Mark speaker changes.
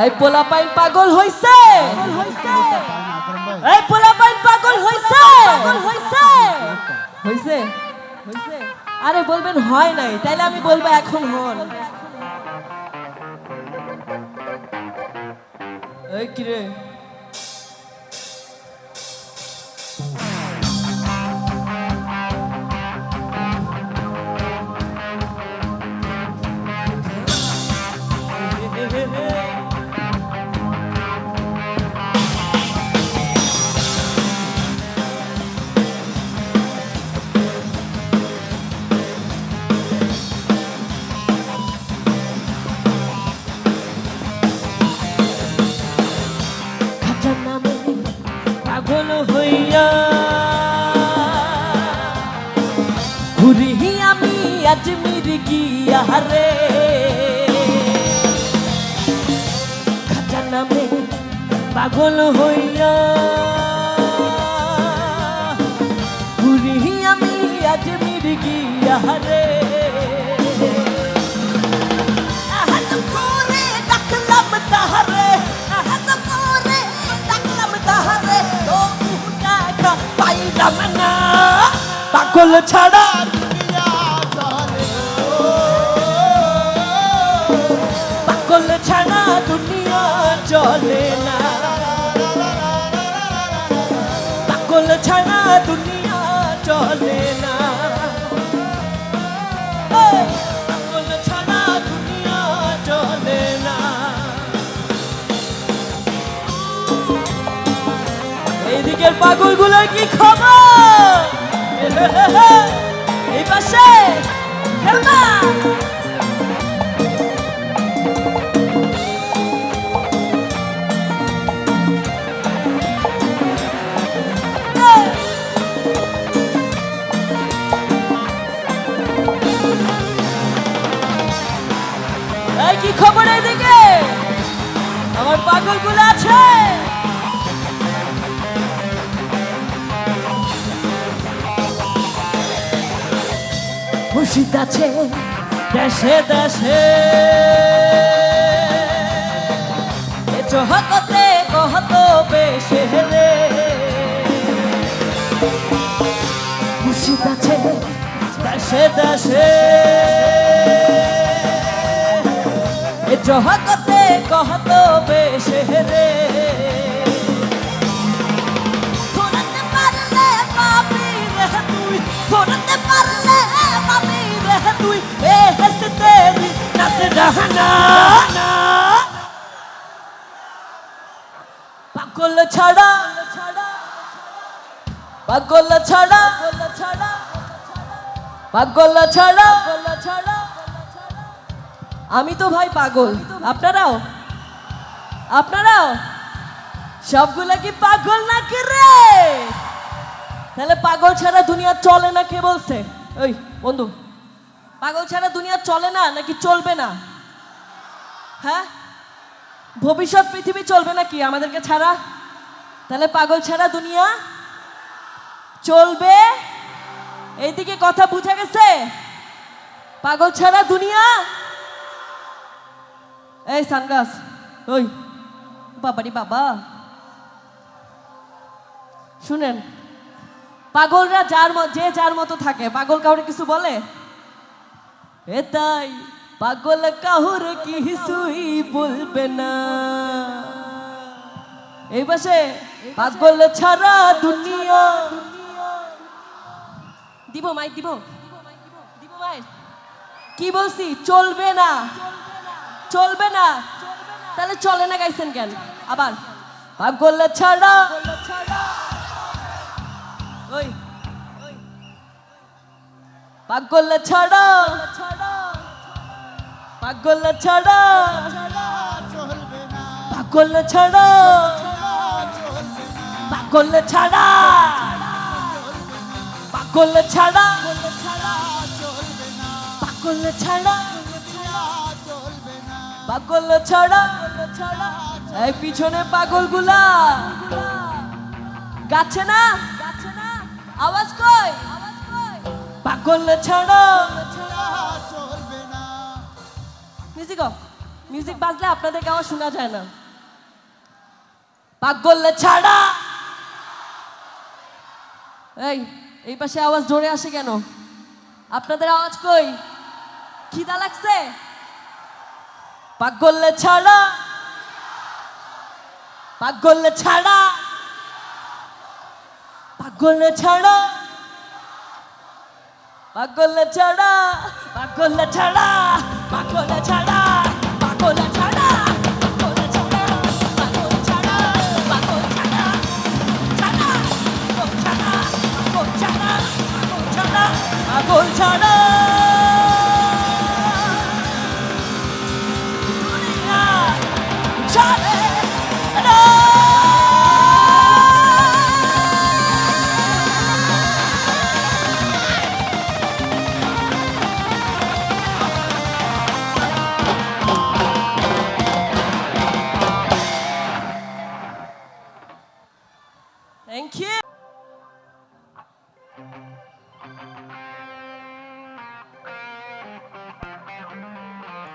Speaker 1: এই পোলা পাইন পাগল হইছে। এই পোলা পাইন পাগল হইছে। হইছে? হইছে? আরে বলবেন হয় নাই, তাইলে আমি বলব এখন হল। এই কিরে? খাঁচার গিয়া রে খাঁচার নামে পাগল হইয়া ঘুরি আমি আজমির গিয়া রে আহাত করে চলে না। পাগল ছাড়া দুনিয়া চলে না। পাগল ছাড়া দুনিয়া চলে না। এইদিকের পাগলগুলোর কি খবর? এই পাশে খেলবা কি খবর এদিকে? আমার পাগলগুলো আছে। মুর্শিদ আছে, দেশে দেশে। চহকতে কহত বেশে রে মুর্শিদ আছে, দেশে দেশে। এ চহকতে কহত বেশে রে ধরতে পারলে পাবি রে তুই ধরতে পারলে পাবি রে তুই, এ হস্তে তেরি নাচ রহনা পাগল ছাড়া পাগল ছাড়া পাগল ছাড়া। আমি তো ভাই পাগল। আপনারাও? আপনারাও? সবগুলা কি পাগল নাকি রে? তাহলে পাগল ছাড়া দুনিয়া চলে না কে বলছে? ওই বন্ধু, পাগল ছাড়া দুনিয়া চলে না নাকি চলবে না? হ্যাঁ? ভবিষ্যৎ পৃথিবী চলবে নাকি আমাদেরকে ছাড়া? তাহলে পাগল ছাড়া দুনিয়া চলবে? এইদিকে কথা বুঝা গেছে? পাগল ছাড়া দুনিয়া এই সানগাস ওই বাবারি বাবা শুনেন পাগলরা যার যে যার মতো থাকে, পাগল কাউরে কিছু বলে? এ তাই পাগল কাহুর কিছুই বলবে না। এই পাশে পাগল ছাড়া দুনিয়া। দিব মাই দিব। দিব মাই কি বলছি? চলবে না। চলবে না। তাহলে চলে না গাইছেন কেন? আবার। পাগল ছাড়া। ওই। পাগল ছাড়া। পাগল ছাড়া। পাগল ছাড়া। পাগল ছাড়া। পাগল ছাড়া। পাগল ছাড়া। পাগল ছড়া, এই পিছনে পাগলগুলা গাছে না? আওয়াজ কই? পাগল ছড়া। মিউজিক অফ মিউজিক বাজলে আপনাদের গাওয়া শোনা যায় না। পাগল ছাড়া। এই এই পাশে আওয়াজ জোরে আসে কেন? আপনাদের আওয়াজ কই? খিদা লাগছে? পাগল ছাড়া পাগল ছাড়া পাগল ছাড়া পাগল ছাড়া পাগল ছাড়া পাগল ছাড়া পাগল ছাড়া ছাড়া ছাড়া ছাড়া